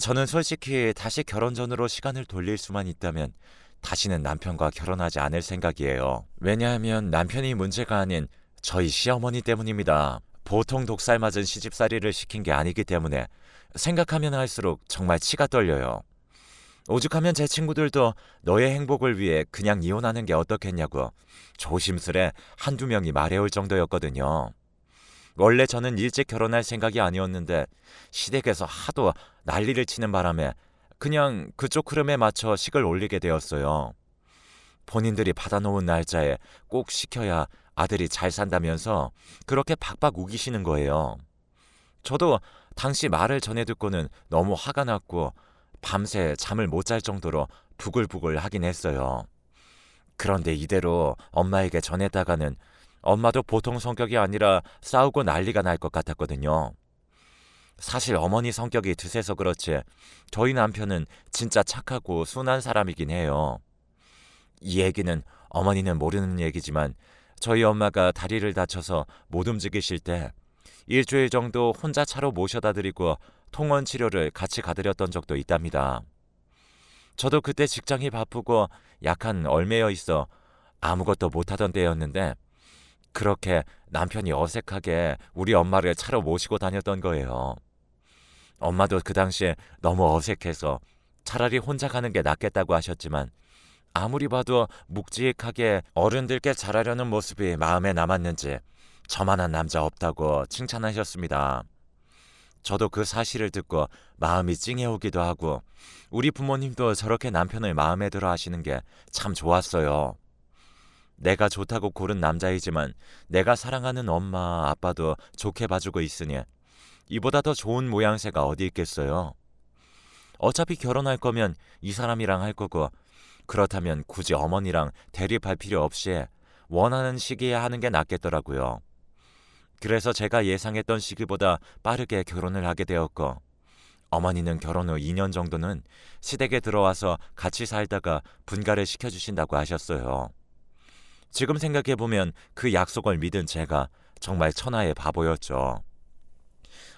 저는 솔직히 다시 결혼 전으로 시간을 돌릴 수만 있다면 다시는 남편과 결혼하지 않을 생각이에요. 왜냐하면 남편이 문제가 아닌 저희 시어머니 때문입니다. 보통 독살 맞은 시집살이를 시킨 게 아니기 때문에 생각하면 할수록 정말 치가 떨려요. 오죽하면 제 친구들도 너의 행복을 위해 그냥 이혼하는 게 어떻겠냐고 조심스레 한두 명이 말해올 정도였거든요. 원래 저는 일찍 결혼할 생각이 아니었는데 시댁에서 하도 난리를 치는 바람에 그냥 그쪽 흐름에 맞춰 식을 올리게 되었어요. 본인들이 받아놓은 날짜에 꼭 시켜야 아들이 잘 산다면서 그렇게 박박 우기시는 거예요. 저도 당시 말을 전해 듣고는 너무 화가 났고 밤새 잠을 못 잘 정도로 부글부글 하긴 했어요. 그런데 이대로 엄마에게 전했다가는 엄마도 보통 성격이 아니라 싸우고 난리가 날 것 같았거든요. 사실 어머니 성격이 드세서 그렇지 저희 남편은 진짜 착하고 순한 사람이긴 해요. 이 얘기는 어머니는 모르는 얘기지만 저희 엄마가 다리를 다쳐서 못 움직이실 때 일주일 정도 혼자 차로 모셔다 드리고 통원 치료를 같이 가드렸던 적도 있답니다. 저도 그때 직장이 바쁘고 약한 얼매여 있어 아무것도 못하던 때였는데 그렇게 남편이 어색하게 우리 엄마를 차로 모시고 다녔던 거예요. 엄마도 그 당시에 너무 어색해서 차라리 혼자 가는 게 낫겠다고 하셨지만 아무리 봐도 묵직하게 어른들께 잘하려는 모습이 마음에 남았는지 저만한 남자 없다고 칭찬하셨습니다. 저도 그 사실을 듣고 마음이 찡해오기도 하고 우리 부모님도 저렇게 남편을 마음에 들어 하시는 게 참 좋았어요. 내가 좋다고 고른 남자이지만 내가 사랑하는 엄마, 아빠도 좋게 봐주고 있으니 이보다 더 좋은 모양새가 어디 있겠어요. 어차피 결혼할 거면 이 사람이랑 할 거고 그렇다면 굳이 어머니랑 대립할 필요 없이 원하는 시기에 하는 게 낫겠더라고요. 그래서 제가 예상했던 시기보다 빠르게 결혼을 하게 되었고 어머니는 결혼 후 2년 정도는 시댁에 들어와서 같이 살다가 분가를 시켜주신다고 하셨어요. 지금 생각해보면 그 약속을 믿은 제가 정말 천하의 바보였죠.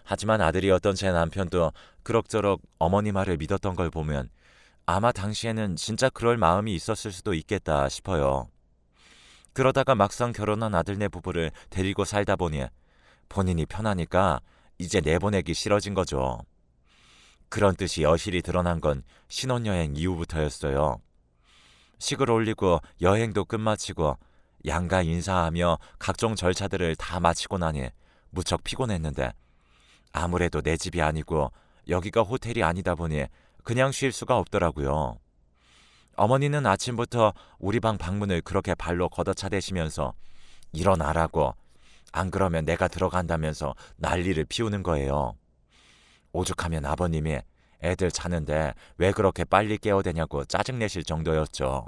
하지만 아들이었던 제 남편도 그럭저럭 어머니 말을 믿었던 걸 보면 아마 당시에는 진짜 그럴 마음이 있었을 수도 있겠다 싶어요. 그러다가 막상 결혼한 아들네 부부를 데리고 살다 보니 본인이 편하니까 이제 내보내기 싫어진 거죠. 그런 뜻이 여실히 드러난 건 신혼여행 이후부터였어요. 식을 올리고 여행도 끝마치고 양가 인사하며 각종 절차들을 다 마치고 나니 무척 피곤했는데 아무래도 내 집이 아니고 여기가 호텔이 아니다 보니 그냥 쉴 수가 없더라고요. 어머니는 아침부터 우리 방 방문을 그렇게 발로 걷어차대시면서 일어나라고 안 그러면 내가 들어간다면서 난리를 피우는 거예요. 오죽하면 아버님이 애들 자는데 왜 그렇게 빨리 깨워대냐고 짜증내실 정도였죠.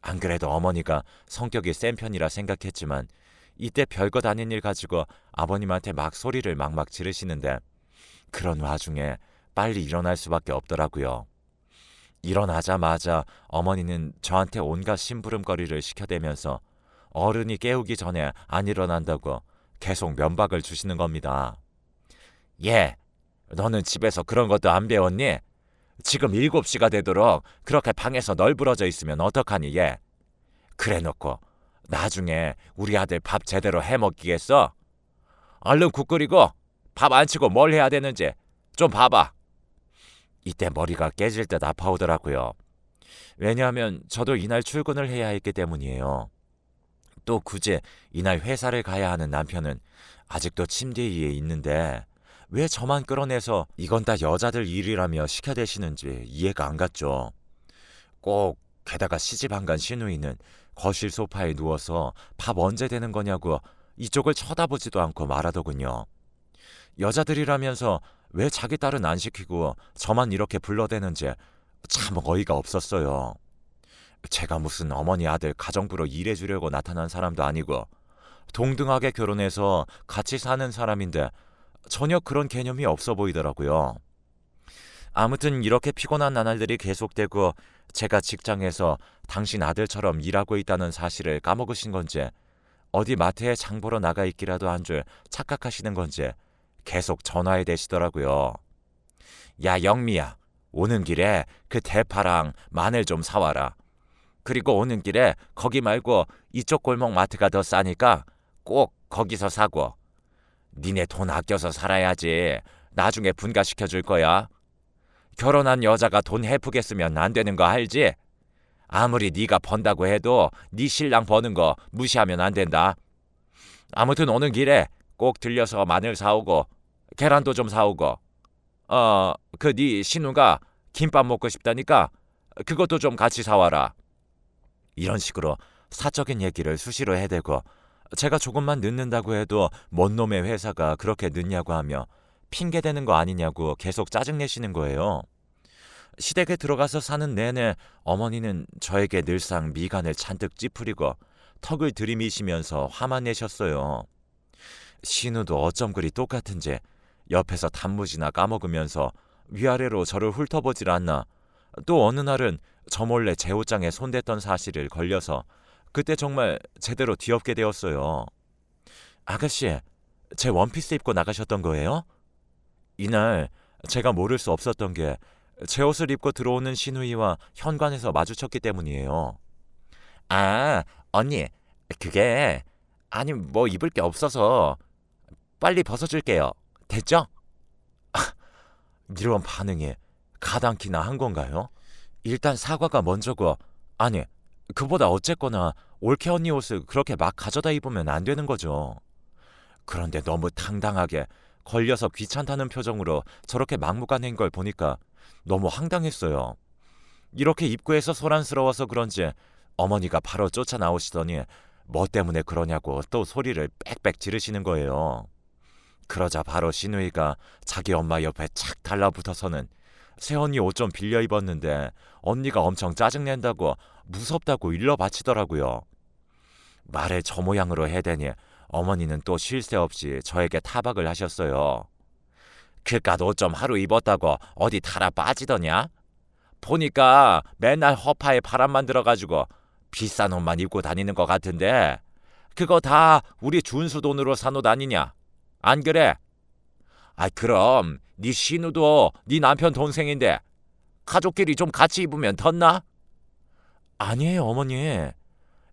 안 그래도 어머니가 성격이 센 편이라 생각했지만 이때 별것 아닌 일 가지고 아버님한테 막 소리를 막막 지르시는데 그런 와중에 빨리 일어날 수밖에 없더라고요. 일어나자마자 어머니는 저한테 온갖 심부름거리를 시켜대면서 어른이 깨우기 전에 안 일어난다고 계속 면박을 주시는 겁니다. 예, 너는 집에서 그런 것도 안 배웠니? 지금 일곱 시가 되도록 그렇게 방에서 널브러져 있으면 어떡하니, 예? 그래 놓고 나중에 우리 아들 밥 제대로 해 먹기겠어? 얼른 국 끓이고 밥 안 치고 뭘 해야 되는지 좀 봐봐. 이때 머리가 깨질 듯 아파오더라고요. 왜냐하면 저도 이날 출근을 해야 했기 때문이에요. 또 굳이 이날 회사를 가야 하는 남편은 아직도 침대 위에 있는데 왜 저만 끌어내서 이건 다 여자들 일이라며 시켜대시는지 이해가 안 갔죠. 꼭 게다가 시집 안간 시누이는 거실 소파에 누워서 밥 언제 되는 거냐고 이쪽을 쳐다보지도 않고 말하더군요. 여자들이라면서 왜 자기 딸은 안 시키고 저만 이렇게 불러대는지 참 어이가 없었어요. 제가 무슨 어머니 아들 가정부로 일해주려고 나타난 사람도 아니고 동등하게 결혼해서 같이 사는 사람인데 전혀 그런 개념이 없어 보이더라고요. 아무튼 이렇게 피곤한 나날들이 계속되고 제가 직장에서 당신 아들처럼 일하고 있다는 사실을 까먹으신 건지 어디 마트에 장 보러 나가 있기라도 한 줄 착각하시는 건지 계속 전화에 대시더라고요. 야 영미야 오는 길에 그 대파랑 마늘 좀 사와라. 그리고 오는 길에 거기 말고 이쪽 골목 마트가 더 싸니까 꼭 거기서 사고. 니네 돈 아껴서 살아야지. 나중에 분가시켜 줄 거야. 결혼한 여자가 돈 헤프게 쓰면 안 되는 거 알지? 아무리 네가 번다고 해도 네 신랑 버는 거 무시하면 안 된다. 아무튼 오는 길에 꼭 들려서 마늘 사오고 계란도 좀 사오고 어 그 네 신우가 김밥 먹고 싶다니까 그것도 좀 같이 사와라. 이런 식으로 사적인 얘기를 수시로 해대고 제가 조금만 늦는다고 해도 뭔 놈의 회사가 그렇게 늦냐고 하며 핑계대는 거 아니냐고 계속 짜증내시는 거예요. 시댁에 들어가서 사는 내내 어머니는 저에게 늘상 미간을 잔뜩 찌푸리고 턱을 들이미시면서 화만 내셨어요. 신우도 어쩜 그리 똑같은지 옆에서 단무지나 까먹으면서 위아래로 저를 훑어보질 않나 또 어느 날은 저 몰래 제 옷장에 손댔던 사실을 걸려서 그때 정말 제대로 뒤엎게 되었어요. 아가씨, 제 원피스 입고 나가셨던 거예요? 이날 제가 모를 수 없었던 게 제 옷을 입고 들어오는 신우이와 현관에서 마주쳤기 때문이에요. 아, 언니, 그게 아니 뭐 입을 게 없어서 빨리 벗어줄게요. 됐죠? 이런 반응에 가당키나 한 건가요? 일단 사과가 먼저고 아니 그보다 어쨌거나 올케 언니 옷을 그렇게 막 가져다 입으면 안 되는 거죠. 그런데 너무 당당하게 걸려서 귀찮다는 표정으로 저렇게 막무가내인 걸 보니까 너무 황당했어요. 이렇게 입구에서 소란스러워서 그런지 어머니가 바로 쫓아 나오시더니 뭐 때문에 그러냐고 또 소리를 빽빽 지르시는 거예요. 그러자 바로 신우이가 자기 엄마 옆에 착 달라붙어서는 새언니 옷 좀 빌려 입었는데 언니가 엄청 짜증낸다고 무섭다고 일러 바치더라고요. 말을 저 모양으로 해대니 어머니는 또 쉴 새 없이 저에게 타박을 하셨어요. 그깟 옷 좀 하루 입었다고 어디 달아 빠지더냐? 보니까 맨날 허파에 바람만 들어가지고 비싼 옷만 입고 다니는 것 같은데 그거 다 우리 준수 돈으로 산 옷 아니냐? 안 그래? 아 그럼 네 신우도 네 남편 동생인데 가족끼리 좀 같이 입으면 덧나? 아니에요 어머니.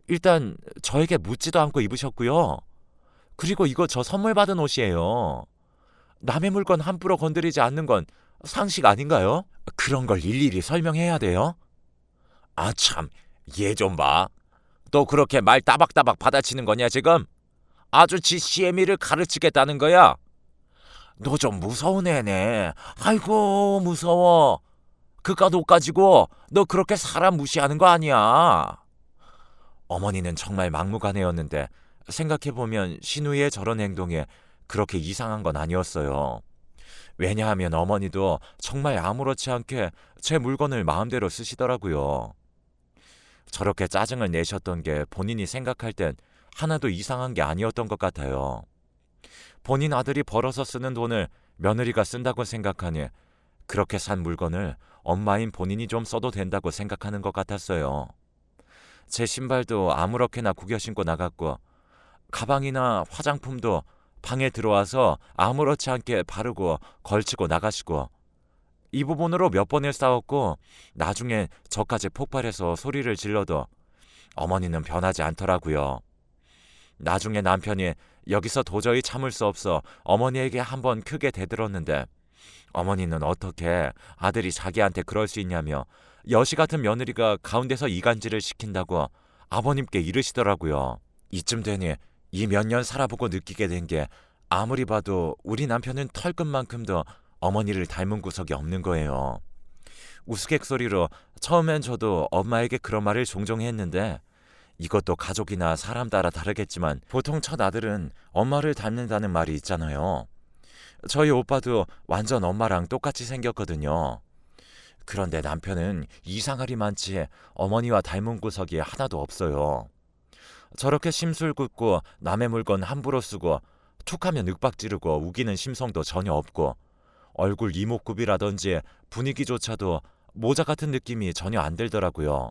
일단 저에게 묻지도 않고 입으셨고요. 그리고 이거 저 선물 받은 옷이에요. 남의 물건 함부로 건드리지 않는 건 상식 아닌가요? 그런 걸 일일이 설명해야 돼요? 아 참, 얘 좀 봐. 또 그렇게 말 따박따박 받아치는 거냐 지금? 아주 지 CM이를 가르치겠다는 거야? 너 좀 무서운 애네. 아이고 무서워. 옷 가지고 너 그렇게 사람 무시하는 거 아니야. 어머니는 정말 막무가내였는데 생각해보면 신우의 저런 행동에 그렇게 이상한 건 아니었어요. 왜냐하면 어머니도 정말 아무렇지 않게 제 물건을 마음대로 쓰시더라고요. 저렇게 짜증을 내셨던 게 본인이 생각할 땐 하나도 이상한 게 아니었던 것 같아요. 본인 아들이 벌어서 쓰는 돈을 며느리가 쓴다고 생각하니 그렇게 산 물건을 엄마인 본인이 좀 써도 된다고 생각하는 것 같았어요. 제 신발도 아무렇게나 구겨 신고 나갔고 가방이나 화장품도 방에 들어와서 아무렇지 않게 바르고 걸치고 나가시고 이 부분으로 몇 번을 싸웠고 나중에 저까지 폭발해서 소리를 질러도 어머니는 변하지 않더라고요. 나중에 남편이 여기서 도저히 참을 수 없어 어머니에게 한번 크게 대들었는데 어머니는 어떻게 아들이 자기한테 그럴 수 있냐며 여시 같은 며느리가 가운데서 이간질을 시킨다고 아버님께 이르시더라고요. 이쯤 되니 이 몇 년 살아보고 느끼게 된 게 아무리 봐도 우리 남편은 털끝만큼도 어머니를 닮은 구석이 없는 거예요. 우스갯소리로 처음엔 저도 엄마에게 그런 말을 종종 했는데 이것도 가족이나 사람 따라 다르겠지만 보통 첫 아들은 엄마를 닮는다는 말이 있잖아요. 저희 오빠도 완전 엄마랑 똑같이 생겼거든요. 그런데 남편은 이상하리 많지 어머니와 닮은 구석이 하나도 없어요. 저렇게 심술궂고 남의 물건 함부로 쓰고 툭하면 윽박 지르고 우기는 심성도 전혀 없고 얼굴 이목구비라든지 분위기조차도 모자 같은 느낌이 전혀 안 들더라고요.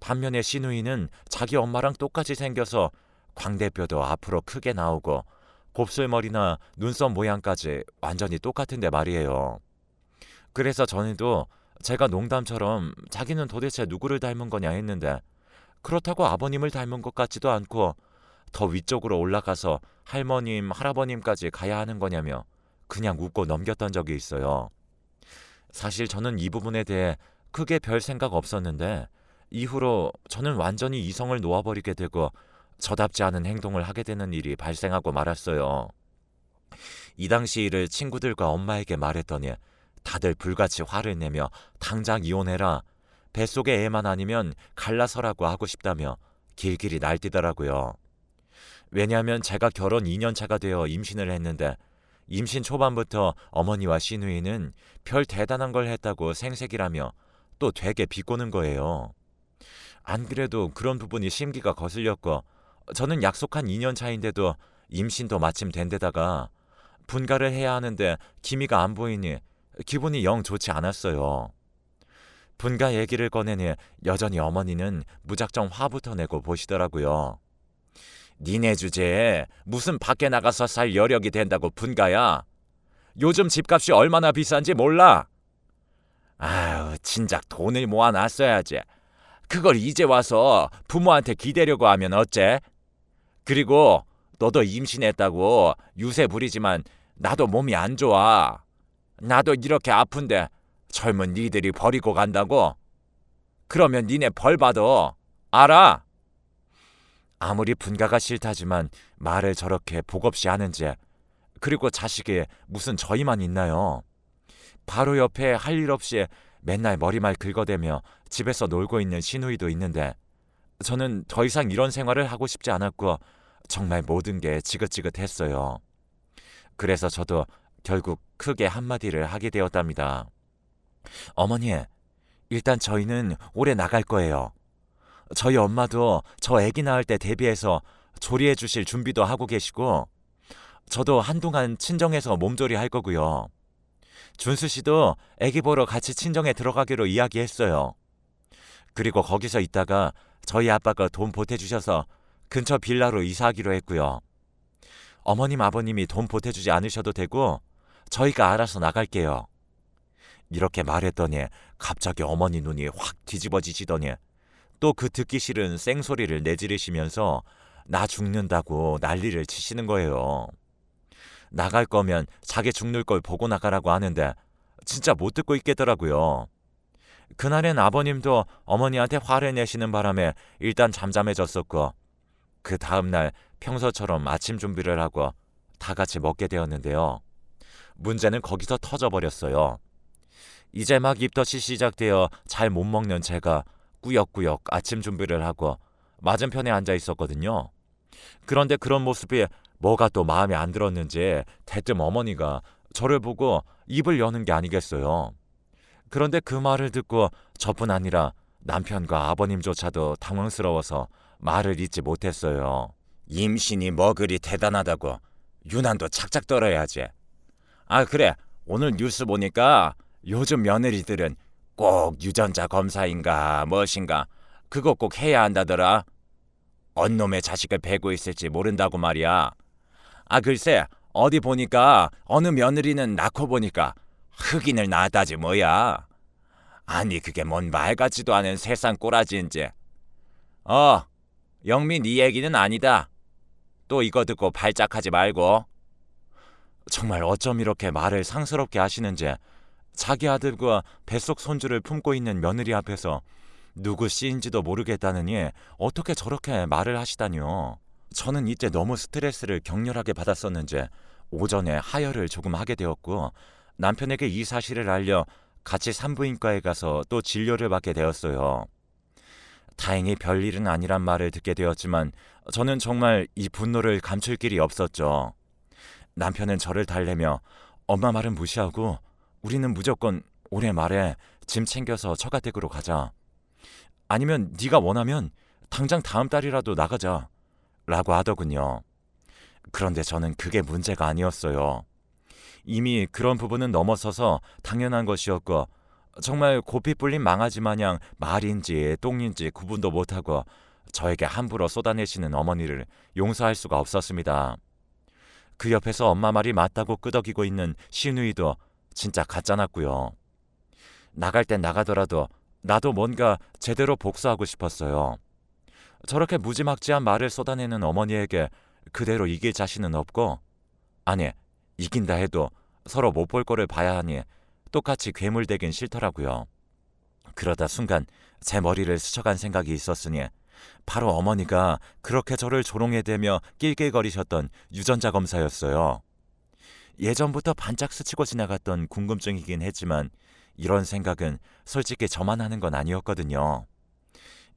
반면에 신우이는 자기 엄마랑 똑같이 생겨서 광대뼈도 앞으로 크게 나오고 곱슬머리나 눈썹 모양까지 완전히 똑같은데 말이에요. 그래서 전에도 제가 농담처럼 자기는 도대체 누구를 닮은 거냐 했는데 그렇다고 아버님을 닮은 것 같지도 않고 더 위쪽으로 올라가서 할머님, 할아버님까지 가야 하는 거냐며 그냥 웃고 넘겼던 적이 있어요. 사실 저는 이 부분에 대해 크게 별 생각 없었는데 이후로 저는 완전히 이성을 놓아버리게 되고 저답지 않은 행동을 하게 되는 일이 발생하고 말았어요. 이 당시 일을 친구들과 엄마에게 말했더니 다들 불같이 화를 내며 당장 이혼해라. 뱃속의 애만 아니면 갈라서라고 하고 싶다며 길길이 날뛰더라고요. 왜냐하면 제가 결혼 2년 차가 되어 임신을 했는데 임신 초반부터 어머니와 시누이는 별 대단한 걸 했다고 생색이라며 또 되게 비꼬는 거예요. 안 그래도 그런 부분이 심기가 거슬렸고 저는 약속한 2년 차인데도 임신도 마침 된 데다가 분가를 해야 하는데 기미가 안 보이니 기분이 영 좋지 않았어요. 분가 얘기를 꺼내니 여전히 어머니는 무작정 화부터 내고 보시더라고요. 니네 주제에 무슨 밖에 나가서 살 여력이 된다고 분가야. 요즘 집값이 얼마나 비싼지 몰라. 아유, 진작 돈을 모아놨어야지. 그걸 이제 와서 부모한테 기대려고 하면 어째? 그리고 너도 임신했다고 유세 부리지만 나도 몸이 안 좋아. 나도 이렇게 아픈데 젊은 니들이 버리고 간다고? 그러면 니네 벌 받아. 알아? 아무리 분가가 싫다지만 말을 저렇게 복없이 하는지 그리고 자식이 무슨 저희만 있나요? 바로 옆에 할 일 없이 맨날 머리말 긁어대며 집에서 놀고 있는 시누이도 있는데 저는 더 이상 이런 생활을 하고 싶지 않았고 정말 모든 게 지긋지긋했어요. 그래서 저도 결국 크게 한마디를 하게 되었답니다. 어머니, 일단 저희는 올해 나갈 거예요. 저희 엄마도 저 아기 낳을 때 대비해서 조리해 주실 준비도 하고 계시고 저도 한동안 친정에서 몸조리 할 거고요. 준수 씨도 아기 보러 같이 친정에 들어가기로 이야기했어요. 그리고 거기서 있다가 저희 아빠가 돈 보태주셔서 근처 빌라로 이사하기로 했고요. 어머님 아버님이 돈 보태주지 않으셔도 되고 저희가 알아서 나갈게요. 이렇게 말했더니 갑자기 어머니 눈이 확 뒤집어지시더니 또 그 듣기 싫은 쌩소리를 내지르시면서 나 죽는다고 난리를 치시는 거예요. 나갈 거면 자기 죽는 걸 보고 나가라고 하는데 진짜 못 듣고 있겠더라고요. 그날엔 아버님도 어머니한테 화를 내시는 바람에 일단 잠잠해졌었고 그 다음 날 평소처럼 아침 준비를 하고 다 같이 먹게 되었는데요. 문제는 거기서 터져버렸어요. 이제 막 입덧이 시작되어 잘 못 먹는 제가 꾸역꾸역 아침 준비를 하고 맞은편에 앉아 있었거든요. 그런데 그런 모습이 뭐가 또 마음에 안 들었는지 대뜸 어머니가 저를 보고 입을 여는 게 아니겠어요. 그런데 그 말을 듣고 저뿐 아니라 남편과 아버님조차도 당황스러워서 말을 잇지 못했어요. 임신이 뭐 그리 대단하다고 유난도 착착 떨어야지. 아 그래 오늘 뉴스 보니까 요즘 며느리들은 꼭 유전자 검사인가 무엇인가 그거 꼭 해야 한다더라. 언 놈의 자식을 베고 있을지 모른다고 말이야. 아 글쎄 어디 보니까 어느 며느리는 낳고 보니까 흑인을 낳았다지 뭐야. 아니 그게 뭔 말 같지도 않은 세상 꼬라지인지. 어 영미 네 얘기는 아니다. 또 이거 듣고 발작하지 말고. 정말 어쩜 이렇게 말을 상스럽게 하시는지 자기 아들과 뱃속 손주를 품고 있는 며느리 앞에서 누구 씨인지도 모르겠다느니 어떻게 저렇게 말을 하시다니요. 저는 이때 너무 스트레스를 격렬하게 받았었는지 오전에 하혈을 조금 하게 되었고 남편에게 이 사실을 알려 같이 산부인과에 가서 또 진료를 받게 되었어요. 다행히 별일은 아니란 말을 듣게 되었지만 저는 정말 이 분노를 감출 길이 없었죠. 남편은 저를 달래며 엄마 말은 무시하고 우리는 무조건 올해 말에 짐 챙겨서 처가댁으로 가자. 아니면 네가 원하면 당장 다음 달이라도 나가자. 라고 하더군요. 그런데 저는 그게 문제가 아니었어요. 이미 그런 부분은 넘어서서 당연한 것이었고 정말 고삐 뿔린 망아지 마냥 말인지 똥인지 구분도 못하고 저에게 함부로 쏟아내시는 어머니를 용서할 수가 없었습니다. 그 옆에서 엄마 말이 맞다고 끄덕이고 있는 시누이도 진짜 가짜났고요. 나갈 땐 나가더라도 나도 뭔가 제대로 복수하고 싶었어요. 저렇게 무지막지한 말을 쏟아내는 어머니에게 그대로 이길 자신은 없고, 아니, 이긴다 해도 서로 못 볼 거를 봐야 하니 똑같이 괴물 되긴 싫더라고요. 그러다 순간 제 머리를 스쳐간 생각이 있었으니 바로 어머니가 그렇게 저를 조롱해대며 낄낄거리셨던 유전자 검사였어요. 예전부터 반짝 스치고 지나갔던 궁금증이긴 했지만 이런 생각은 솔직히 저만 하는 건 아니었거든요.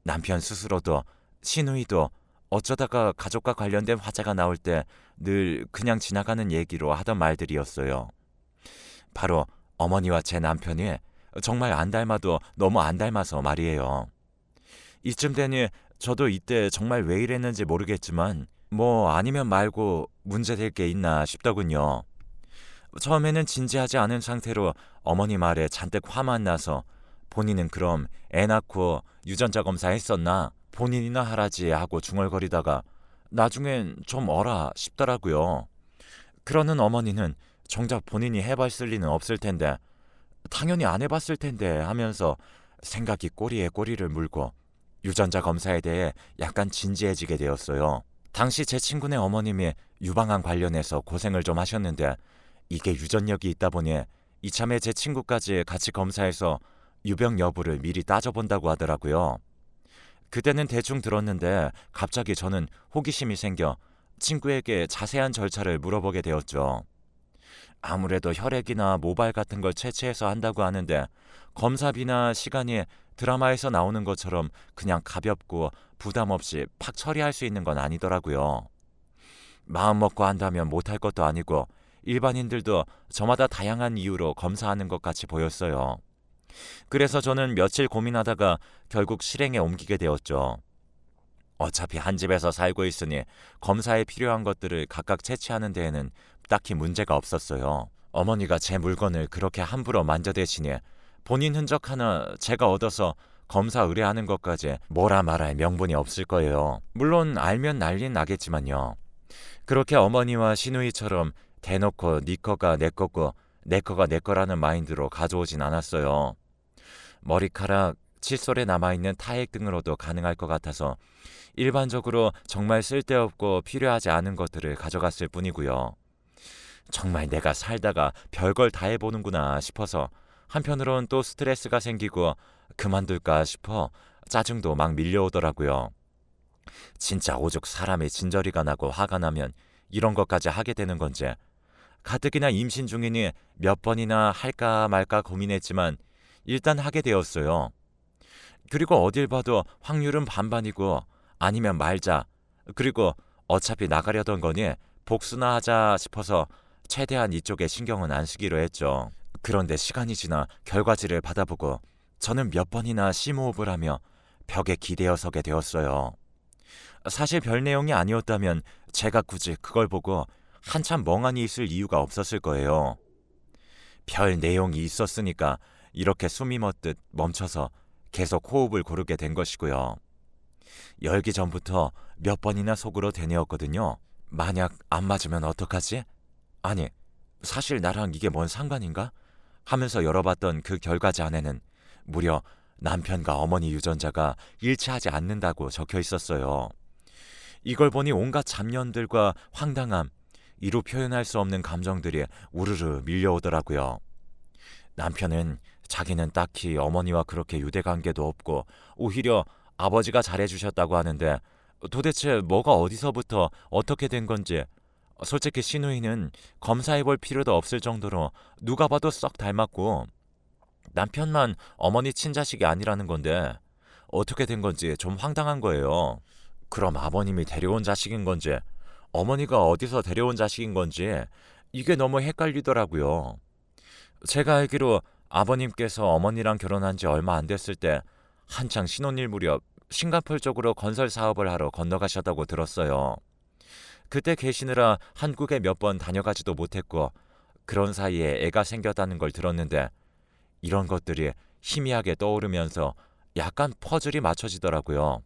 남편 스스로도 신우이도 어쩌다가 가족과 관련된 화제가 나올 때 늘 그냥 지나가는 얘기로 하던 말들이었어요. 바로 어머니와 제 남편이 정말 안 닮아도 너무 안 닮아서 말이에요. 이쯤 되니 저도 이때 정말 왜 이랬는지 모르겠지만 뭐 아니면 말고 문제될 게 있나 싶더군요. 처음에는 진지하지 않은 상태로 어머니 말에 잔뜩 화만 나서 본인은 그럼 애 낳고 유전자 검사 했었나? 본인이나 하라지 하고 중얼거리다가 나중엔 좀 어라 싶더라고요. 그러는 어머니는 정작 본인이 해봤을 리는 없을 텐데 당연히 안 해봤을 텐데 하면서 생각이 꼬리에 꼬리를 물고 유전자 검사에 대해 약간 진지해지게 되었어요. 당시 제 친구네 어머님이 유방암 관련해서 고생을 좀 하셨는데 이게 유전력이 있다 보니 이참에 제 친구까지 같이 검사해서 유병 여부를 미리 따져본다고 하더라고요. 그때는 대충 들었는데 갑자기 저는 호기심이 생겨 친구에게 자세한 절차를 물어보게 되었죠. 아무래도 혈액이나 모발 같은 걸 채취해서 한다고 하는데 검사비나 시간이 드라마에서 나오는 것처럼 그냥 가볍고 부담 없이 팍 처리할 수 있는 건 아니더라고요. 마음 먹고 한다면 못할 것도 아니고 일반인들도 저마다 다양한 이유로 검사하는 것 같이 보였어요. 그래서 저는 며칠 고민하다가 결국 실행에 옮기게 되었죠. 어차피 한 집에서 살고 있으니 검사에 필요한 것들을 각각 채취하는 데에는 딱히 문제가 없었어요. 어머니가 제 물건을 그렇게 함부로 만져대시니 본인 흔적 하나 제가 얻어서 검사 의뢰하는 것까지 뭐라 말할 명분이 없을 거예요. 물론 알면 난리 나겠지만요. 그렇게 어머니와 시누이처럼 대놓고 네 거가 내 거고 내 거가 내 거라는 마인드로 가져오진 않았어요. 머리카락, 칫솔에 남아있는 타액 등으로도 가능할 것 같아서 일반적으로 정말 쓸데없고 필요하지 않은 것들을 가져갔을 뿐이고요. 정말 내가 살다가 별걸 다 해보는구나 싶어서 한편으론 또 스트레스가 생기고 그만둘까 싶어 짜증도 막 밀려오더라고요. 진짜 오죽 사람의 진저리가 나고 화가 나면 이런 것까지 하게 되는 건지 가뜩이나 임신 중이니 몇 번이나 할까 말까 고민했지만 일단 하게 되었어요. 그리고 어딜 봐도 확률은 반반이고 아니면 말자. 그리고 어차피 나가려던 거니 복수나 하자 싶어서 최대한 이쪽에 신경은 안 쓰기로 했죠. 그런데 시간이 지나 결과지를 받아보고 저는 몇 번이나 심호흡을 하며 벽에 기대어 서게 되었어요. 사실 별 내용이 아니었다면 제가 굳이 그걸 보고 한참 멍하니 있을 이유가 없었을 거예요. 별 내용이 있었으니까 이렇게 숨이 멎듯 멈춰서 계속 호흡을 고르게 된 것이고요. 열기 전부터 몇 번이나 속으로 되뇌었거든요. 만약 안 맞으면 어떡하지? 아니, 사실 나랑 이게 뭔 상관인가? 하면서 열어봤던 그 결과지 안에는 무려 남편과 어머니 유전자가 일치하지 않는다고 적혀 있었어요. 이걸 보니 온갖 잡년들과 황당함, 이루 표현할 수 없는 감정들이 우르르 밀려오더라고요. 남편은 자기는 딱히 어머니와 그렇게 유대 관계도 없고 오히려 아버지가 잘해주셨다고 하는데 도대체 뭐가 어디서부터 어떻게 된 건지 솔직히 신우이는 검사해 볼 필요도 없을 정도로 누가 봐도 썩 닮았고 남편만 어머니 친자식이 아니라는 건데 어떻게 된 건지 좀 황당한 거예요. 그럼 아버님이 데려온 자식인 건지 어머니가 어디서 데려온 자식인 건지 이게 너무 헷갈리더라고요. 제가 알기로 아버님께서 어머니랑 결혼한 지 얼마 안 됐을 때 한창 신혼일 무렵 싱가폴 쪽으로 건설 사업을 하러 건너가셨다고 들었어요. 그때 계시느라 한국에 몇 번 다녀가지도 못했고 그런 사이에 애가 생겼다는 걸 들었는데 이런 것들이 희미하게 떠오르면서 약간 퍼즐이 맞춰지더라고요.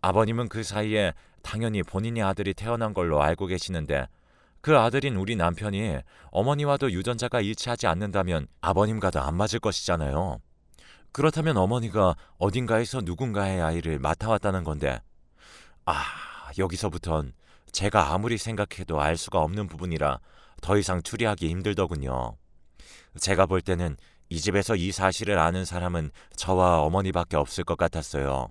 아버님은 그 사이에 당연히 본인의 아들이 태어난 걸로 알고 계시는데 그 아들인 우리 남편이 어머니와도 유전자가 일치하지 않는다면 아버님과도 안 맞을 것이잖아요. 그렇다면 어머니가 어딘가에서 누군가의 아이를 맡아왔다는 건데, 아, 여기서부턴 제가 아무리 생각해도 알 수가 없는 부분이라 더 이상 추리하기 힘들더군요. 제가 볼 때는 이 집에서 이 사실을 아는 사람은 저와 어머니밖에 없을 것 같았어요.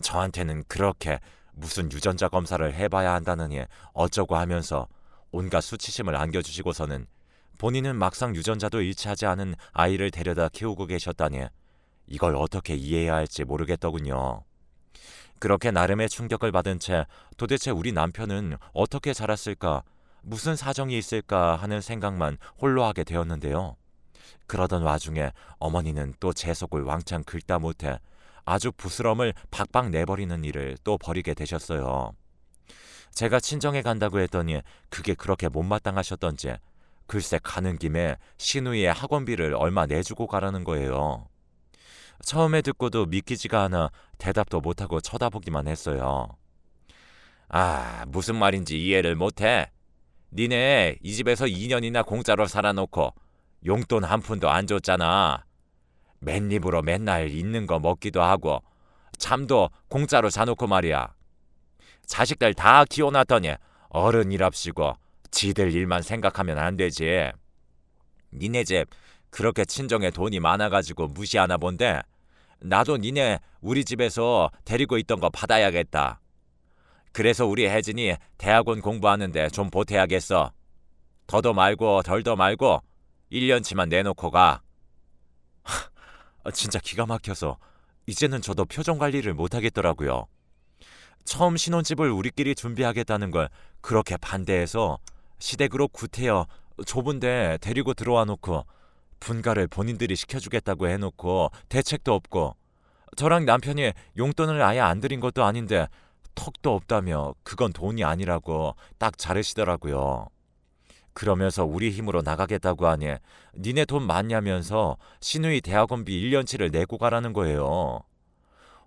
저한테는 그렇게 무슨 유전자 검사를 해봐야 한다느니 어쩌고 하면서 온갖 수치심을 안겨주시고서는 본인은 막상 유전자도 일치하지 않은 아이를 데려다 키우고 계셨다니 이걸 어떻게 이해해야 할지 모르겠더군요. 그렇게 나름의 충격을 받은 채 도대체 우리 남편은 어떻게 자랐을까, 무슨 사정이 있을까 하는 생각만 홀로 하게 되었는데요. 그러던 와중에 어머니는 또 제 속을 왕창 긁다 못해 아주 부스럼을 박박 내버리는 일을 또 벌이게 되셨어요. 제가 친정에 간다고 했더니 그게 그렇게 못마땅하셨던지 글쎄 가는 김에 신우이의 학원비를 얼마 내주고 가라는 거예요. 처음에 듣고도 믿기지가 않아 대답도 못하고 쳐다보기만 했어요. 아, 무슨 말인지 이해를 못해. 니네 이 집에서 2년이나 공짜로 살아놓고 용돈 한 푼도 안 줬잖아. 맨입으로 맨날 있는 거 먹기도 하고 잠도 공짜로 자놓고 말이야. 자식들 다 키워놨더니 어른이랍시고 지들 일만 생각하면 안 되지. 니네 집 그렇게 친정에 돈이 많아가지고 무시하나 본데 나도 니네 우리 집에서 데리고 있던 거 받아야겠다. 그래서 우리 혜진이 대학원 공부하는데 좀 보태야겠어. 더도 말고 덜도 말고 1년치만 내놓고 가. 아, 진짜 기가 막혀서 이제는 저도 표정 관리를 못하겠더라고요. 처음 신혼집을 우리끼리 준비하겠다는 걸 그렇게 반대해서 시댁으로 구태여 좁은데 데리고 들어와 놓고 분가를 본인들이 시켜주겠다고 해놓고 대책도 없고 저랑 남편이 용돈을 아예 안 드린 것도 아닌데 턱도 없다며 그건 돈이 아니라고 딱 자르시더라고요. 그러면서 우리 힘으로 나가겠다고 하니 니네 돈 많냐면서 신우이 대학원비 1년치를 내고 가라는 거예요.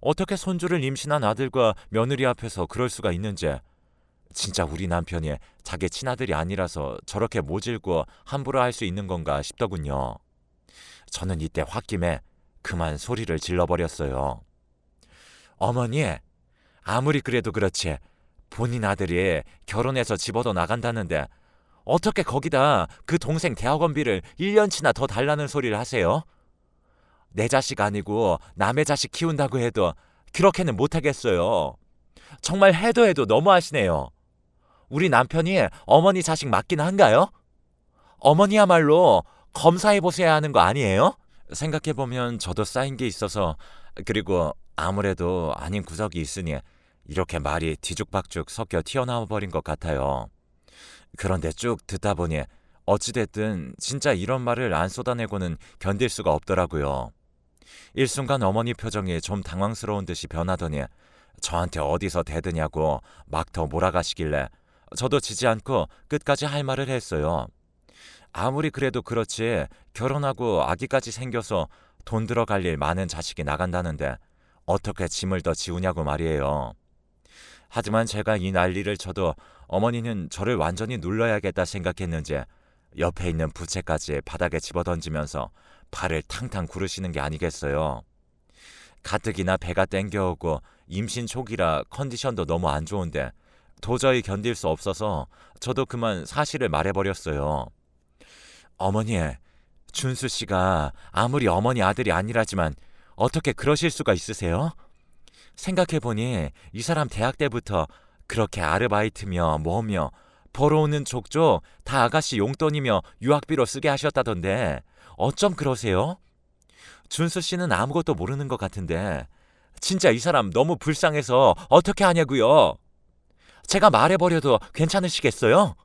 어떻게 손주를 임신한 아들과 며느리 앞에서 그럴 수가 있는지 진짜 우리 남편이 자기 친아들이 아니라서 저렇게 모질고 함부로 할 수 있는 건가 싶더군요. 저는 이때 홧김에 그만 소리를 질러버렸어요. 어머니, 아무리 그래도 그렇지 본인 아들이 결혼해서 집어도 나간다는데 어떻게 거기다 그 동생 대학원비를 1년치나 더 달라는 소리를 하세요? 내 자식 아니고 남의 자식 키운다고 해도 그렇게는 못하겠어요. 정말 해도 해도 너무하시네요. 우리 남편이 어머니 자식 맞긴 한가요? 어머니야말로 검사해 보셔야 하는 거 아니에요? 생각해 보면 저도 쌓인 게 있어서 그리고 아무래도 아닌 구석이 있으니 이렇게 말이 뒤죽박죽 섞여 튀어나와 버린 것 같아요. 그런데 쭉 듣다 보니 어찌됐든 진짜 이런 말을 안 쏟아내고는 견딜 수가 없더라고요. 일순간 어머니 표정이 좀 당황스러운 듯이 변하더니 저한테 어디서 대드냐고 막 더 몰아가시길래 저도 지지 않고 끝까지 할 말을 했어요. 아무리 그래도 그렇지 결혼하고 아기까지 생겨서 돈 들어갈 일 많은 자식이 나간다는데 어떻게 짐을 더 지우냐고 말이에요. 하지만 제가 이 난리를 쳐도 어머니는 저를 완전히 눌러야겠다 생각했는지 옆에 있는 부채까지 바닥에 집어던지면서 발을 탕탕 구르시는 게 아니겠어요. 가뜩이나 배가 땡겨오고 임신 초기라 컨디션도 너무 안 좋은데 도저히 견딜 수 없어서 저도 그만 사실을 말해버렸어요. 어머니, 준수 씨가 아무리 어머니 아들이 아니라지만 어떻게 그러실 수가 있으세요? 생각해보니 이 사람 대학 때부터 그렇게 아르바이트며 뭐며 벌어오는 족족 다 아가씨 용돈이며 유학비로 쓰게 하셨다던데 어쩜 그러세요? 준수 씨는 아무것도 모르는 것 같은데 진짜 이 사람 너무 불쌍해서 어떻게 하냐고요? 제가 말해버려도 괜찮으시겠어요?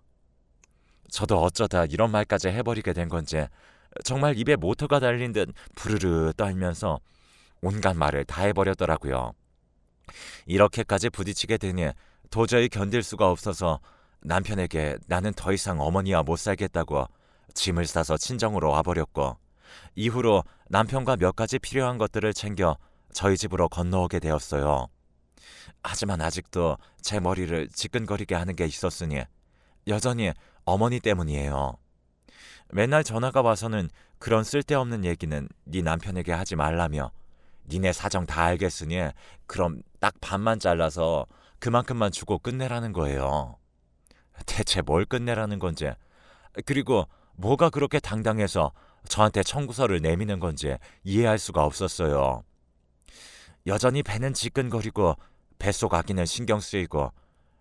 저도 어쩌다 이런 말까지 해버리게 된 건지 정말 입에 모터가 달린 듯 부르르 떨면서 온갖 말을 다 해버렸더라고요. 이렇게까지 부딪히게 되니 도저히 견딜 수가 없어서 남편에게 나는 더 이상 어머니와 못 살겠다고 짐을 싸서 친정으로 와버렸고 이후로 남편과 몇 가지 필요한 것들을 챙겨 저희 집으로 건너오게 되었어요. 하지만 아직도 제 머리를 지끈거리게 하는 게 있었으니 여전히 어머니 때문이에요. 맨날 전화가 와서는 그런 쓸데없는 얘기는 네 남편에게 하지 말라며 니네 사정 다 알겠으니 그럼 딱 반만 잘라서 그만큼만 주고 끝내라는 거예요. 대체 뭘 끝내라는 건지 그리고 뭐가 그렇게 당당해서 저한테 청구서를 내미는 건지 이해할 수가 없었어요. 여전히 배는 지끈거리고 뱃속 아기는 신경 쓰이고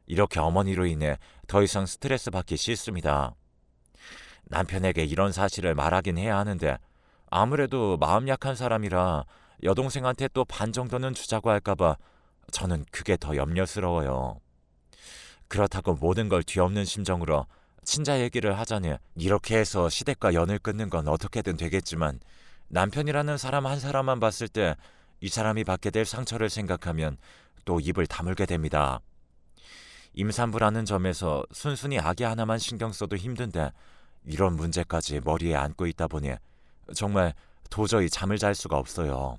이렇게 어머니로 인해 더 이상 스트레스 받기 싫습니다. 남편에게 이런 사실을 말하긴 해야 하는데 아무래도 마음 약한 사람이라 여동생한테 또 반 정도는 주자고 할까봐 저는 그게 더 염려스러워요. 그렇다고 모든 걸 뒤엎는 심정으로 친자 얘기를 하자니 이렇게 해서 시댁과 연을 끊는 건 어떻게든 되겠지만 남편이라는 사람 한 사람만 봤을 때 이 사람이 받게 될 상처를 생각하면 또 입을 다물게 됩니다. 임산부라는 점에서 순순히 아기 하나만 신경 써도 힘든데 이런 문제까지 머리에 안고 있다 보니 정말 도저히 잠을 잘 수가 없어요.